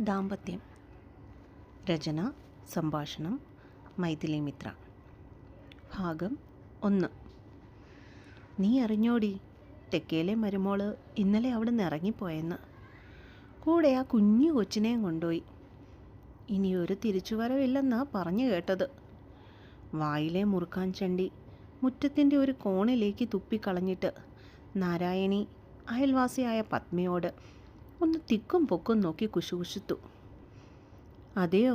ദാമ്പത്യം. രചന സംഭാഷണം മൈഥിലി മിത്ര ഭാഗം ഒന്ന്. നീ അറിഞ്ഞോടി തെക്കേലെ മരുമോൾ ഇന്നലെ അവിടെ നിന്ന് ഇറങ്ങിപ്പോയെന്ന്. കൂടെ ആ കുഞ്ഞു കൊച്ചിനെയും കൊണ്ടുപോയി. ഇനി ഒരു തിരിച്ചുവരവില്ലെന്നാ പറഞ്ഞു കേട്ടത്. വായിലെ മുറുക്കാൻ ചണ്ടി മുറ്റത്തിന്റെ ഒരു കോണിലേക്ക് തുപ്പിക്കളഞ്ഞിട്ട് നാരായണി അയൽവാസിയായ പത്മയോട് ഒന്ന് തിക്കും പൊക്കും നോക്കി കുശുകുശുത്തു അതെയോ?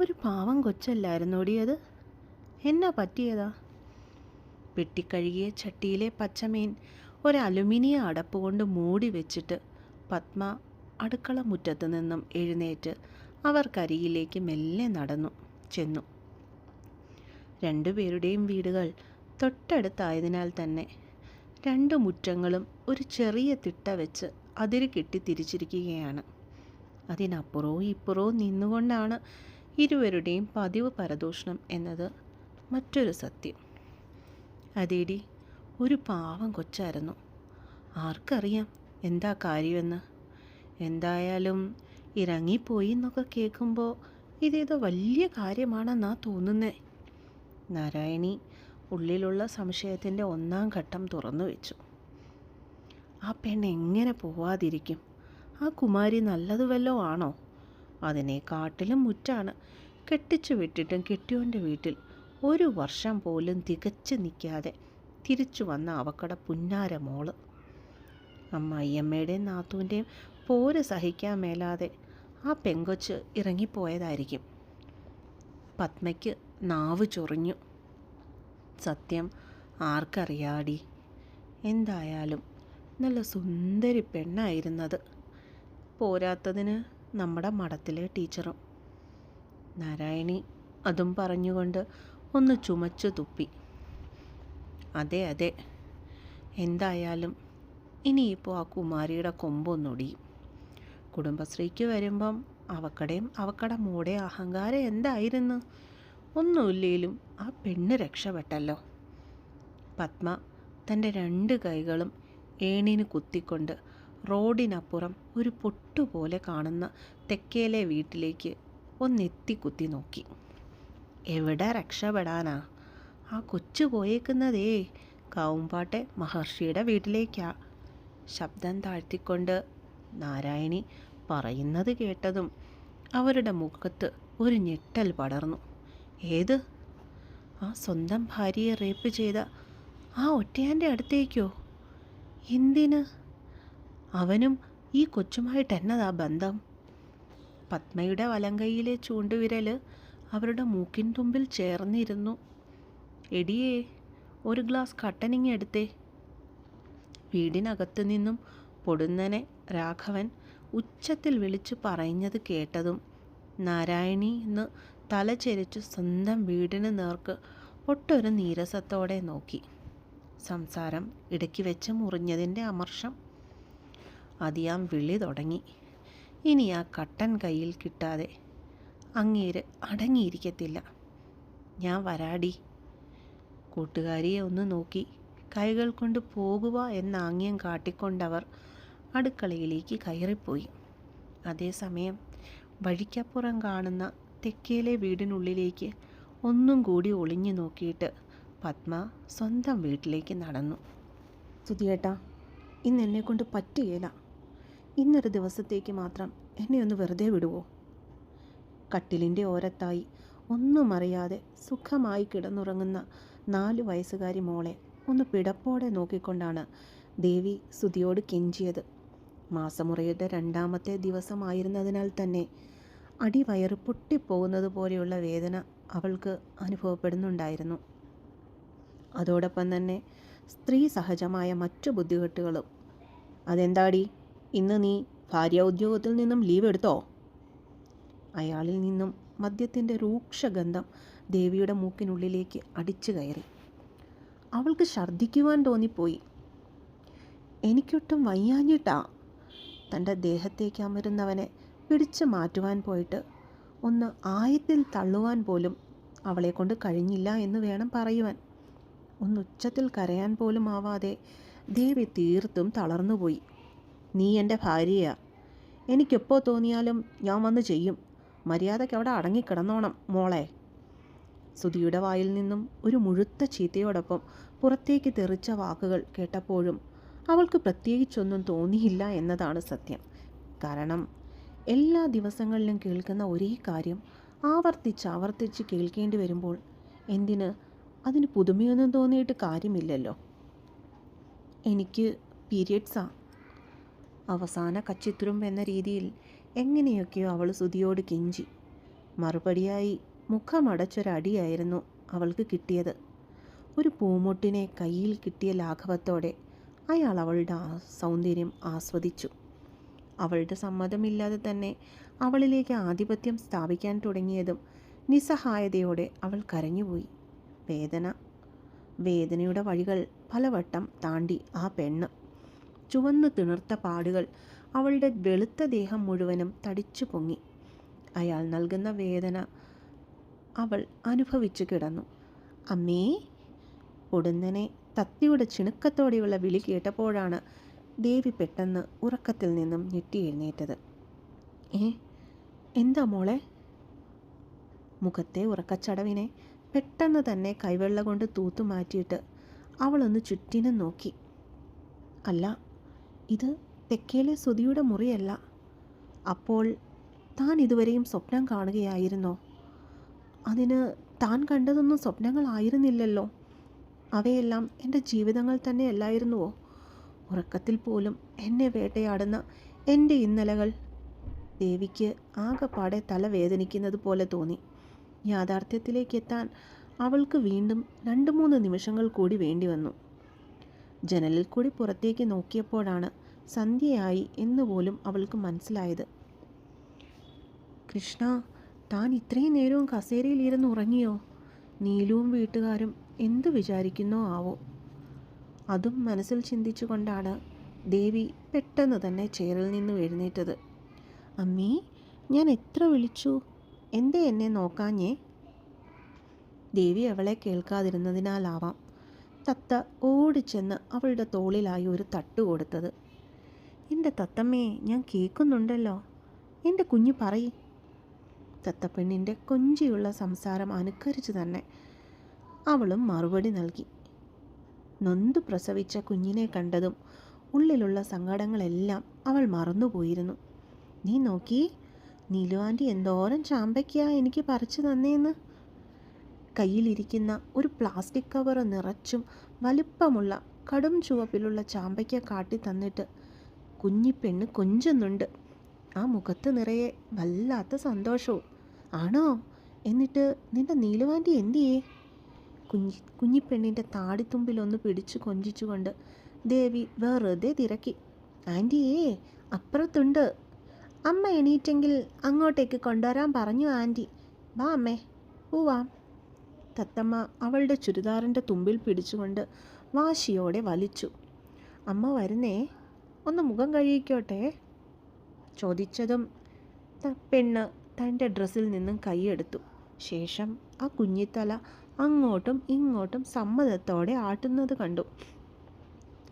ഒരു പാവം കൊച്ചല്ലായിരുന്നോടിയത് എന്നാ പറ്റിയതാ? വെട്ടിക്കഴുകിയ ചട്ടിയിലെ പച്ചമീൻ ഒരു അലുമിനിയ അടപ്പ് കൊണ്ട് മൂടി വെച്ചിട്ട് പത്മ അടുക്കള മുറ്റത്ത് നിന്നും എഴുന്നേറ്റ് അവർക്കരികിലേക്ക് മെല്ലെ നടന്നു ചെന്നു. രണ്ടുപേരുടെയും വീടുകൾ തൊട്ടടുത്തായതിനാൽ തന്നെ രണ്ട് മുറ്റങ്ങളും ഒരു ചെറിയ തിട്ട വെച്ച് അതിര് കെട്ടി തിരിച്ചിരിക്കുകയാണ് അതിനപ്പുറവും ഇപ്പുറവും നിന്നുകൊണ്ടാണ് ഇരുവരുടെയും പതിവ് പരദൂഷണം എന്നത് മറ്റൊരു സത്യം. അതേടി ഒരു പാവം കൊച്ചായിരുന്നു. ആർക്കറിയാം എന്താ കാര്യമെന്ന്. എന്തായാലും ഇറങ്ങിപ്പോയി എന്നൊക്കെ കേൾക്കുമ്പോൾ ഇതേതോ വലിയ കാര്യമാണെന്നാ തോന്നുന്നേ. നാരായണി ഉള്ളിലുള്ള സംശയത്തിന്റെ ഒന്നാം ഘട്ടം തുറന്നു വെച്ചു. ആ പെണ്ണ് എങ്ങനെ പോവാതിരിക്കും? ആ കുമാരി നല്ലത് വല്ലോ ആണോ? അതിനെക്കാട്ടിലും മുറ്റാണ്. കെട്ടിച്ചു വിട്ടിട്ടും കെട്ടിയോന്റെ വീട്ടിൽ ഒരു വർഷം പോലും തികച്ചു നിൽക്കാതെ തിരിച്ചു വന്ന അവക്കട പുന്നാര മോൾ. അമ്മായിയമ്മയുടെയും നാത്തൂന്റെയും പോര് സഹിക്കാൻ മേലാതെ ആ പെങ്കൊച്ച് ഇറങ്ങിപ്പോയതായിരിക്കും. പത്മയ്ക്ക് നാവ് ചൊറിഞ്ഞു. സത്യം ആർക്കറിയാടി? എന്തായാലും നല്ല സുന്ദരി പെണ്ണായിരുന്നത്. പോരാത്തതിന് നമ്മുടെ മഠത്തിലെ ടീച്ചറും. നാരായണി അതും പറഞ്ഞുകൊണ്ട് ഒന്ന് ചുമച്ചു തുപ്പി. അതെ അതെ. എന്തായാലും ഇനിയിപ്പോൾ ആ കുമാരിയുടെ കൊമ്പൊന്നൊടിയും കുടുംബശ്രീക്ക് വരുമ്പം അവക്കടയും അവക്കട മൂടെ അഹങ്കാരം എന്തായിരുന്നു? ഒന്നുമില്ലേലും ആ പെണ്ണ് രക്ഷപ്പെട്ടല്ലോ. പത്മ തന്റെ രണ്ട് കൈകളും ഏണിന് കുത്തിക്കൊണ്ട് റോഡിനപ്പുറം ഒരു പൊട്ടുപോലെ കാണുന്ന തെക്കേലെ വീട്ടിലേക്ക് ഒന്നെത്തി കുത്തി നോക്കി. എവിടെ രക്ഷപ്പെടാനാ? ആ കൊച്ചു പോയേക്കുന്നതേ. കാവുമ്പാട്ടെ മഹർഷിയുടെ വീട്ടിലേക്കാ. ശബ്ദം താഴ്ത്തിക്കൊണ്ട് നാരായണി പറയുന്നത് കേട്ടതും അവരുടെ മുഖത്ത് ഒരു ഞെട്ടൽ പടർന്നു. ഏത്? ആ സ്വന്തം ഭാര്യയെ റേപ്പ് ചെയ്ത ആ ഒറ്റയാന്റെ അടുത്തേക്കോ? എന്തിന്? അവനും ഈ കൊച്ചുമായിട്ട് എന്നതാ ബന്ധം? പത്മയുടെ വലങ്കൈയിലെ ചൂണ്ടുവിരൽ അവരുടെ മൂക്കിൻ തുമ്പിൽ ചേർന്നിരുന്നു. എടിയേ ഒരു ഗ്ലാസ് കട്ടനിങ് എടുത്തേ. വീടിനകത്തു നിന്നും പൊടുന്നനെ രാഘവൻ ഉച്ചത്തിൽ വിളിച്ചു പറഞ്ഞത് കേട്ടതും നാരായണി എന്ന് തലചെരിച്ചു സ്വന്തം വീടിന് നേർക്ക് ഒട്ടൊരു നീരസത്തോടെ നോക്കി. സംസാരം ഇടയ്ക്ക് വെച്ച് മുറിഞ്ഞതിന്റെ അമർഷം. അതിയാം വിളി തുടങ്ങി. ഇനി ആ കട്ടൻ കയ്യിൽ കിട്ടാതെ അങ്ങേര് അടങ്ങിയിരിക്കത്തില്ല. ഞാൻ വരാടി. കൂട്ടുകാരിയെ ഒന്ന് നോക്കി. കൈകൾ കൊണ്ട് പോകുക എന്ന ആംഗ്യം കാട്ടിക്കൊണ്ടവർ അടുക്കളയിലേക്ക് കയറിപ്പോയി. അതേസമയം വഴിക്കപ്പുറം കാണുന്ന തെക്കേലെ വീടിനുള്ളിലേക്ക് ഒന്നും കൂടി ഒളിഞ്ഞു നോക്കിയിട്ട് പത്മ സ്വന്തം വീട്ടിലേക്ക് നടന്നു. സുധിയേട്ടാ ഇന്ന് എന്നെ കൊണ്ട് പറ്റുകയില്ല. ഇന്നൊരു ദിവസത്തേക്ക് മാത്രം എന്നെ ഒന്ന് വെറുതെ വിടുവോ? കട്ടിലിന്റെ ഓരത്തായി ഒന്നും അറിയാതെ സുഖമായി കിടന്നുറങ്ങുന്ന നാല് വയസ്സുകാരി മോളെ ഒന്ന് പിടപ്പോടെ നോക്കിക്കൊണ്ടാണ് ദേവി സുധിയോട് കെഞ്ചിയത്. മാസമുറയുടെ രണ്ടാമത്തെ ദിവസമായിരുന്നതിനാൽ തന്നെ അടിവയറ് പൊട്ടിപ്പോകുന്നത് പോലെയുള്ള വേദന അവൾക്ക് അനുഭവപ്പെടുന്നുണ്ടായിരുന്നു. അതോടൊപ്പം തന്നെ സ്ത്രീ സഹജമായ മറ്റു ബുദ്ധിമുട്ടുകളും അതെന്താടി? ഇന്ന് നീ ഭാര്യ ഉദ്യോഗത്തിൽ നിന്നും ലീവ് എടുത്തോ? അയാളിൽ നിന്നും മദ്യത്തിന്റെ രൂക്ഷഗന്ധം ദേവിയുടെ മൂക്കിനുള്ളിലേക്ക് അടിച്ചു കയറി. അവൾക്ക് ഛർദ്ദിക്കുവാൻ തോന്നിപ്പോയി. എനിക്കൊട്ടും വയ്യാഞ്ഞിട്ടാ. തന്റെ ദേഹത്തേക്ക് അമരുന്നവനെ പിടിച്ചു മാറ്റുവാൻ പോയിട്ട് ഒന്ന് ആയത്തിൽ തള്ളുവാൻ പോലും അവളെ കൊണ്ട് കഴിഞ്ഞില്ല എന്ന് വേണം പറയുവാൻ. ഒന്ന് ഉച്ചത്തിൽ കരയാൻ പോലും ആവാതെ ദേവി തീർത്തും തളർന്നുപോയി നീ എന്റെ ഭാര്യയാ. എനിക്കെപ്പോൾ തോന്നിയാലും ഞാൻ വന്ന് ചെയ്യും. മര്യാദയ്ക്ക് അവിടെ അടങ്ങിക്കിടന്നോണം മോളെ. സുധിയുടെ വായിൽ നിന്നും ഒരു മുഴുത്ത ചീത്തയോടൊപ്പം പുറത്തേക്ക് തെറിച്ച വാക്കുകൾ കേട്ടപ്പോഴും അവൾക്ക് പ്രത്യേകിച്ചൊന്നും തോന്നിയില്ല എന്നതാണ് സത്യം. കാരണം എല്ലാ ദിവസങ്ങളിലും കേൾക്കുന്ന ഒരേ കാര്യം ആവർത്തിച്ച് ആവർത്തിച്ച് കേൾക്കേണ്ടി വരുമ്പോൾ എന്തിന് അതിന് പുതുമയൊന്നും തോന്നിയിട്ട് കാര്യമില്ലല്ലോ. എനിക്ക് പീരിയഡ്സാ. അവസാന കച്ചിത്തുരുമ്പ് എന്ന രീതിയിൽ എങ്ങനെയൊക്കെയോ അവൾ സുതിയോട് കെഞ്ചി. മറുപടിയായി മുഖമടച്ചൊരടിയായിരുന്നു അവൾക്ക് കിട്ടിയത്. ഒരു പൂമൊട്ടിനെ കയ്യിൽ കിട്ടിയ ലാഘവത്തോടെ അയാൾ അവളുടെ സൗന്ദര്യം ആസ്വദിച്ചു. അവളുടെ സമ്മതമില്ലാതെ തന്നെ അവളിലേക്ക് ആധിപത്യം സ്ഥാപിക്കാൻ തുടങ്ങിയതും നിസ്സഹായതയോടെ അവൾ കരഞ്ഞുപോയി. വേദന. വേദനയുടെ വഴികൾ പലവട്ടം താണ്ടി ആ പെണ്ണ്. ചുവന്നു തിണർത്ത പാടുകൾ അവളുടെ വെളുത്ത ദേഹം മുഴുവനും തടിച്ചു പൊങ്ങി. അയാൾ നൽകുന്ന വേദന അവൾ അനുഭവിച്ചു കിടന്നു. അമ്മേ! പൊടുന്നനെ തത്തിയുടെ ചിണുക്കത്തോടെയുള്ള വിളി കേട്ടപ്പോഴാണ് ദേവി പെട്ടെന്ന് ഉറക്കത്തിൽ നിന്നും ഞെട്ടി എഴുന്നേറ്റത്. ഏ? എന്താ മോളെ? മുഖത്തെ ഉറക്കച്ചടവിനെ. പെട്ടെന്ന് തന്നെ കൈവെള്ള കൊണ്ട് തൂത്തു മാറ്റിയിട്ട് അവളൊന്ന് ചുറ്റിനും നോക്കി. അല്ല ഇത് തെക്കേലെ സുതിയുടെ മുറിയല്ല. അപ്പോൾ താൻ ഇതുവരെയും സ്വപ്നം കാണുകയായിരുന്നോ? അതിന് താൻ കണ്ടതൊന്നും സ്വപ്നങ്ങളായിരുന്നില്ലല്ലോ അവയെല്ലാം എന്റെ ജീവിതങ്ങൾ തന്നെ അല്ലായിരുന്നുവോ? ഉറക്കത്തിൽ പോലും എന്നെ വേട്ടയാടുന്ന എന്റെ ഇന്നലകൾ. ദേവിക്ക് ആകെപ്പാടെ തല വേദനിക്കുന്നത് പോലെ തോന്നി. യാഥാർത്ഥ്യത്തിലേക്ക് എത്താൻ അവൾക്ക് വീണ്ടും രണ്ട് മൂന്ന് നിമിഷങ്ങൾ കൂടി വേണ്ടി വന്നു. ജനലിൽ കൂടി പുറത്തേക്ക് നോക്കിയപ്പോഴാണ് സന്ധ്യയായി എന്നുപോലും അവൾക്ക് മനസ്സിലായത്. കൃഷ്ണ താൻ ഇത്രയും നേരവും കസേരയിൽ ഇരുന്ന് ഉറങ്ങിയോ? നീലുവും വീട്ടുകാരും എന്തു വിചാരിക്കുന്നോ ആവോ? അതും മനസ്സിൽ ചിന്തിച്ചുകൊണ്ടാണ് ദേവി പെട്ടെന്ന് തന്നെ ചെയറിൽ നിന്ന് എഴുന്നേറ്റത്. അമ്മീ ഞാൻ എത്ര വിളിച്ചു? എന്തേ എന്നെ നോക്കാഞ്ഞേ? ദേവി അവളെ കേൾക്കാതിരുന്നതിനാലാവാം. തത്ത ഓടിച്ചെന്ന് അവളുടെ തോളിലായി ഒരു തട്ട് കൊടുത്തത്. എന്റെ തത്തമ്മയെ ഞാൻ കേൾക്കുന്നുണ്ടല്ലോ. എന്റെ കുഞ്ഞു പറയ്. തത്തപ്പെണ്ണിന്റെ കൊഞ്ചിയുള്ള സംസാരം അനുകരിച്ച് തന്നെ അവളും മറുപടി നൽകി. നൊന്തു പ്രസവിച്ച കുഞ്ഞിനെ കണ്ടതും ഉള്ളിലുള്ള സങ്കടങ്ങളെല്ലാം അവൾ മറന്നുപോയിരുന്നു. നീ നോക്കി നീലു ആന്റി എന്തോരം ചാമ്പയ്ക്കാ എനിക്ക് പറിച്ചു തന്നേന്ന്. കയ്യിലിരിക്കുന്ന ഒരു പ്ലാസ്റ്റിക് കവർ നിറച്ചും വലുപ്പമുള്ള കടും ചുവപ്പിലുള്ള ചാമ്പയ്ക്ക കാട്ടി തന്നിട്ട് കുഞ്ഞിപ്പെണ്ണ് കൊഞ്ചുന്നുണ്ട്. ആ മുഖത്ത് നിറയെ വല്ലാത്ത സന്തോഷവും. ആണോ? എന്നിട്ട് നിന്റെ നീലുവാന്റെ എന്തിയേ? കുഞ്ഞി കുഞ്ഞിപ്പെണ്ണിന്റെ താടിത്തുമ്പിലൊന്ന് പിടിച്ചു കൊഞ്ചിച്ചുകൊണ്ട് ദേവി വെറുതെ തിരക്കി. ആന്റിയേ അപ്പുറത്തുണ്ട്. അമ്മ എണീറ്റെങ്കിൽ അങ്ങോട്ടേക്ക് കൊണ്ടുവരാൻ പറഞ്ഞു ആന്റി. വാ അമ്മേ പോവാം. തത്തമ്മ അവളുടെ ചുരിദാറിന്റെ തുമ്പിൽ പിടിച്ചുകൊണ്ട് വാശിയോടെ വലിച്ചു. അമ്മ വരുന്നേ ഒന്ന് മുഖം കഴിയിക്കോട്ടെ ചോദിച്ചതും പെണ്ണ് തന്റെ ഡ്രസ്സിൽ നിന്നും കൈയെടുത്തു ശേഷം ആ കുഞ്ഞിത്തല അങ്ങോട്ടും ഇങ്ങോട്ടും സമ്മതത്തോടെ ആട്ടുന്നത് കണ്ടു.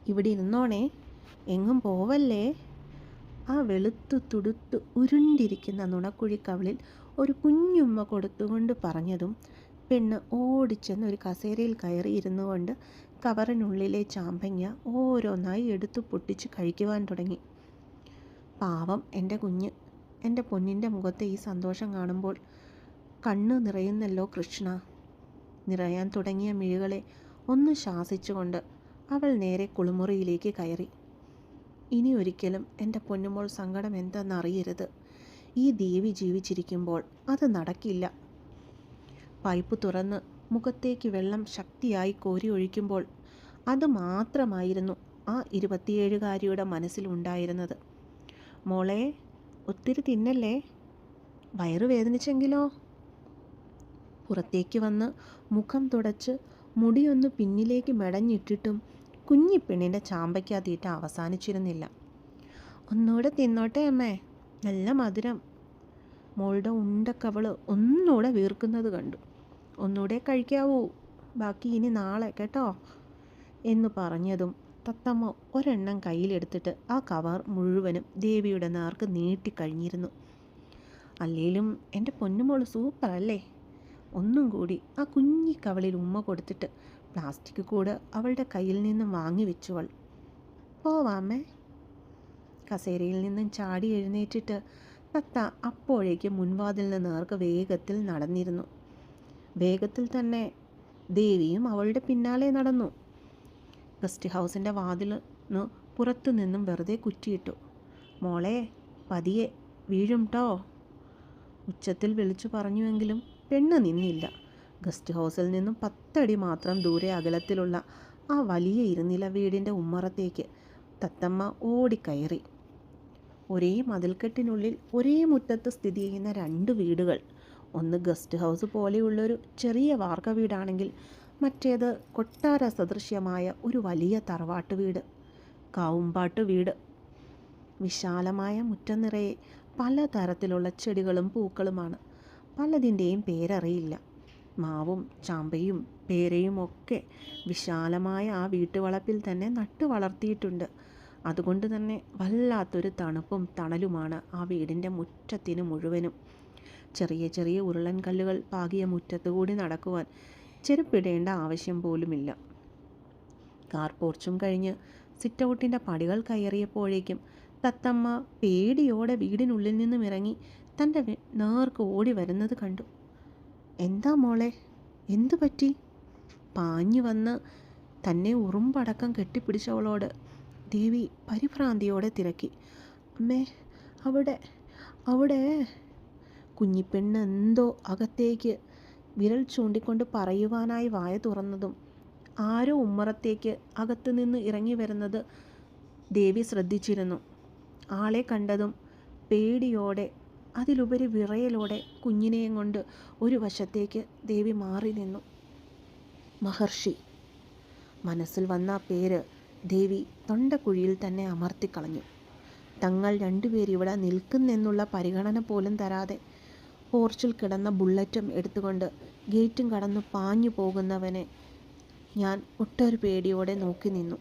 ഇവിടെ ഇരുന്നോണേ എങ്ങും പോവല്ലേ? ആ വെളുത്തു തുടുത്തു ഉരുണ്ടിരിക്കുന്ന നുണക്കുഴിക്കവളിൽ ഒരു കുഞ്ഞുമ്മ കൊടുത്തുകൊണ്ട് പറഞ്ഞതും പെണ്ണ് ഓടിച്ചെന്ന് ഒരു കസേരയിൽ കയറി ഇരുന്നു കൊണ്ട് കവറിനുള്ളിലെ ചാമ്പങ്ങ ഓരോന്നായി എടുത്തു പൊട്ടിച്ച് കഴിക്കുവാൻ തുടങ്ങി. പാവം എന്റെ കുഞ്ഞ്. എന്റെ പൊന്നിന്റെ മുഖത്തെ ഈ സന്തോഷം കാണുമ്പോൾ കണ്ണ് നിറയുന്നല്ലോ കൃഷ്ണ. നിറയാൻ തുടങ്ങിയ മിഴികളെ ഒന്ന് ശാസിച്ചുകൊണ്ട് അവൾ നേരെ കുളിമുറിയിലേക്ക് കയറി. ഇനി ഒരിക്കലും എന്റെ പൊന്നുമോൾ സങ്കടം എന്തെന്നറിയരുത് ഈ ദേവി ജീവിച്ചിരിക്കുമ്പോൾ അത് നടക്കില്ല. പൈപ്പ് തുറന്ന് മുഖത്തേക്ക് വെള്ളം ശക്തിയായി കോരി ഒഴിക്കുമ്പോൾ അത് മാത്രമായിരുന്നു ആ ഇരുപത്തിയേഴുകാരിയുടെ മനസ്സിലുണ്ടായിരുന്നത് മോളെ ഒത്തിരി തിന്നല്ലേ? വയറു വേദനിച്ചെങ്കിലോ? പുറത്തേക്ക് വന്ന് മുഖം തുടച്ച് മുടിയൊന്ന് പിന്നിലേക്ക് മെടഞ്ഞിട്ടിട്ടും കുഞ്ഞിപ്പെണ്ണിന്റെ പെണ്ണിന്റെ തീറ്റ അവസാനിച്ചിരുന്നില്ല. ഒന്നുകൂടെ തിന്നോട്ടെ അമ്മേ. നല്ല മധുരം. മോളുടെ ഉണ്ടക്കവൾ ഒന്നുകൂടെ വീർക്കുന്നത് കണ്ടു. ഒന്നുകൂടെ കഴിക്കാവൂ. ബാക്കി ഇനി നാളെ കേട്ടോ? എന്ന് പറഞ്ഞതും തത്തമ്മ ഒരെണ്ണം കയ്യിലെടുത്തിട്ട് ആ കവർ മുഴുവനും ദേവിയുടെ നേർക്ക് നീട്ടിക്കഴിഞ്ഞിരുന്നു അല്ലേലും എന്റെ പൊന്നുമോൾ സൂപ്പറല്ലേ? ഒന്നും കൂടി ആ കുഞ്ഞിക്കവളിൽ ഉമ്മ കൊടുത്തിട്ട് പ്ലാസ്റ്റിക് കൂട് അവളുടെ കയ്യിൽ നിന്നും വാങ്ങി വെച്ചുവൾ. പോവാമേ കസേരയിൽ നിന്നും ചാടി എഴുന്നേറ്റിട്ട് തത്ത അപ്പോഴേക്ക് മുൻവാതിലിന് നേർക്ക് വേഗത്തിൽ നടന്നിരുന്നു. വേഗത്തിൽ തന്നെ ദേവിയും അവളുടെ പിന്നാലെ നടന്നു. ഗസ്റ്റ് ഹൗസിന്റെ വാതിലിന് പുറത്തു നിന്നും വെറുതെ കുറ്റിയിട്ടു. മോളെ പതിയെ വീഴും ഉച്ചത്തിൽ വിളിച്ചു പറഞ്ഞുവെങ്കിലും പെണ്ണ് നിന്നില്ല. ഗസ്റ്റ് ഹൗസിൽ നിന്നും പത്തടി മാത്രം ദൂരെ അകലത്തിലുള്ള ആ വലിയ ഇരുനില വീടിന്റെ ഉമ്മറത്തേക്ക് തത്തമ്മ ഓടിക്കയറി. ഒരേ മതിൽക്കെട്ടിനുള്ളിൽ ഒരേ മുറ്റത്ത് സ്ഥിതി ചെയ്യുന്ന രണ്ട് വീടുകൾ. ഒന്ന് ഗസ്റ്റ് ഹൗസ് പോലെയുള്ളൊരു ചെറിയ വാർക്ക വീടാണെങ്കിൽ മറ്റേത് കൊട്ടാര സദൃശ്യമായ ഒരു വലിയ തറവാട്ട് വീട്. കാവുമ്പാട്ട് വീട്. വിശാലമായ മുറ്റം നിറയെ പലതരത്തിലുള്ള ചെടികളും പൂക്കളുമാണ്. പലതിന്റെയും പേരറിയില്ല. മാവും ചാമ്പയും പേരയും ഒക്കെ വിശാലമായ ആ വീട്ടുവളപ്പിൽ തന്നെ നട്ടു വളർത്തിയിട്ടുണ്ട്. അതുകൊണ്ട് തന്നെ വല്ലാത്തൊരു തണുപ്പും തണലുമാണ് ആ വീടിന്റെ മുറ്റത്തിന് മുഴുവനും. ചെറിയ ചെറിയ ഉരുളൻ കല്ലുകൾ പാകിയ മുറ്റത്തുകൂടി നടക്കുവാൻ ചെരുപ്പിടേണ്ട ആവശ്യം പോലുമില്ല. കാർ പോർച്ചും കഴിഞ്ഞ് സിറ്റൗട്ടിന്റെ പടികൾ കയറിയപ്പോഴേക്കും തത്തമ്മ പേടിയോടെ വീടിനുള്ളിൽ നിന്നും ഇറങ്ങി തന്റെ നേർക്ക് ഓടി വരുന്നത് കണ്ടു. എന്താ മോളെ? എന്തു പറ്റി? പാഞ്ഞു വന്ന് തന്നെ ഉറുമ്പടക്കം കെട്ടിപ്പിടിച്ചവളോട് ദേവി പരിഭ്രാന്തിയോടെ തിരക്കി. അമ്മേ അവിടെ അവിടെ. കുഞ്ഞിപ്പെണ്ണ് എന്തോ അകത്തേക്ക് വിരൽ ചൂണ്ടിക്കൊണ്ട് പറയുവാനായി വായ തുറന്നതും ആരോ ഉമ്മറത്തേക്ക് അകത്തു നിന്ന് ഇറങ്ങി വരുന്നത് ദേവി ശ്രദ്ധിച്ചിരുന്നു. ആളെ കണ്ടതും പേടിയോടെ അതിലുപരി വിറയലോടെ കുഞ്ഞിനെയും കൊണ്ട് ഒരു വശത്തേക്ക് ദേവി മാറി നിന്നു. മഹർഷി മനസ്സിൽ വന്ന പേര് ദേവി തൊണ്ടക്കുഴിയിൽ തന്നെ അമർത്തിക്കളഞ്ഞു തങ്ങൾ രണ്ടുപേരിവിടെ നിൽക്കുന്നെന്നുള്ള പരിഗണന പോലും തരാതെ പോർച്ചിൽ കിടന്ന ബുള്ളറ്റും എടുത്തുകൊണ്ട് ഗേറ്റും കടന്നു പാഞ്ഞു പോകുന്നവനെ ഞാൻ ഒട്ടൊരു പേടിയോടെ നോക്കി നിന്നു.